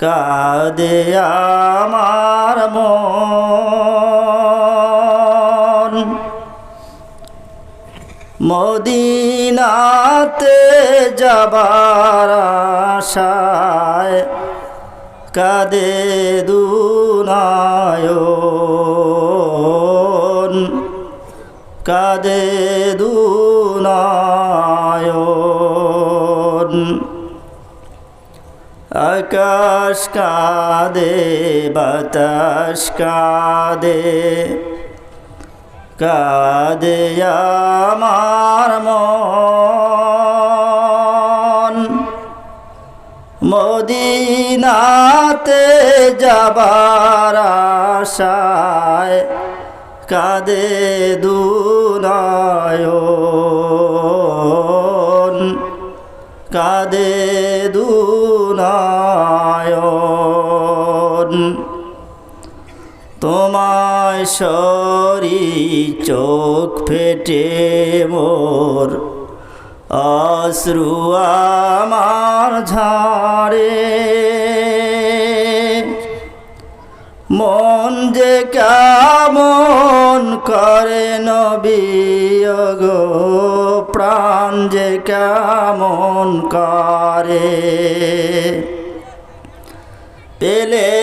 কাদে আমার মন। মদিনাতে যাবার আশায় কাদে দুনায়ন। কাদে দুনায়ন। আকাশ কাদে বাতাস কাদে। কাদে আমার মন। মদিনাতে যাবার আশায় কাদে দুনায়ন। কাদে দুনায়ন সরি চোখ ফেটে মোর। অশ্রু আমার ঝাড়ে। মন যে কেমন করে নবিয়গ প্রাণ যে কেমন করে। পেলে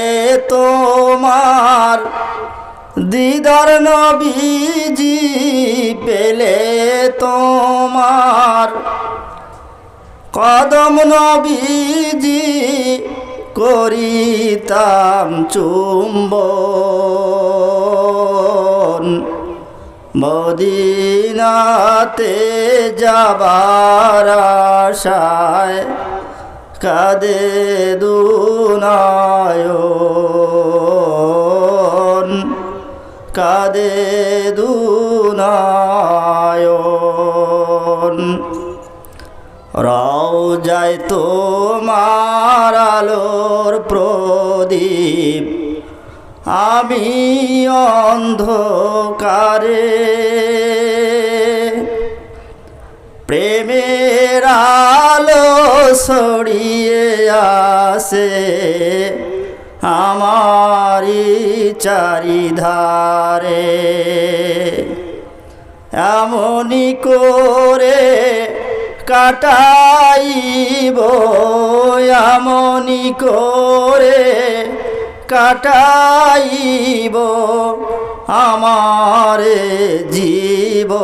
দিদার নবীজি পেলে তোমার। কদম নবীজি করিতাম চুম্বন। মদিনাতে যাবার আশায় কাদে দুনায়ন। কাদে দুনায়ন। রাও যায় তোমার আলোর প্রদীপ। আমি অন্ধকারে। প্রেমের আলো ছড়িয়ে আসে। আমারি চারিধারে। এমনি করে কাটাইব এমনি করে কাটাইব আমার জীবন।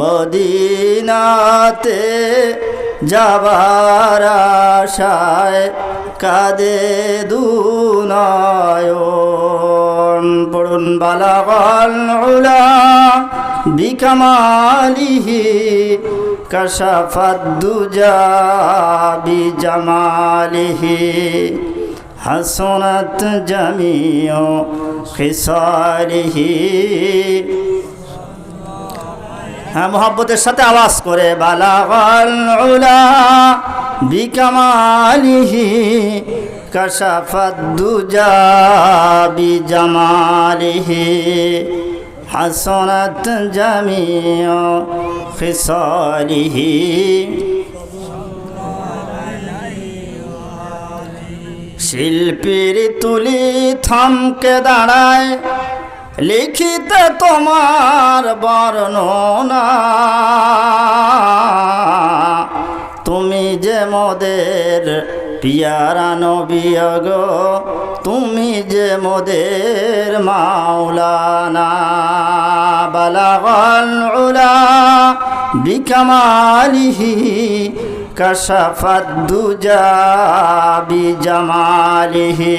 মদিনাতে যাবার আশায় কাদে দুনায়ন। পড়ুন বালাগল উলা বিকামালিহি কশফদ্দুজা বিজামালিহি। হাসনাত জামিও খিসারিহি হ্যাঁ মোহাব্বতের সাথে আওয়াজ করে উলা বিকামালিহি কশফদ্দুজা বিজামালিহি হাসনাত জামিও খিসারিহি শিল্পীর তুলি থমকে দাঁড়ায় লিখিতে তোমার বর্ণনা। তুমি যে মোদের পিয়ারা নবিয়গ তুমি যে মোদের মাওলানা। বালাগল উলা বিকামালিহি কশফত বিজামালিহি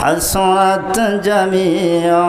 হাসরাত জামিয়া।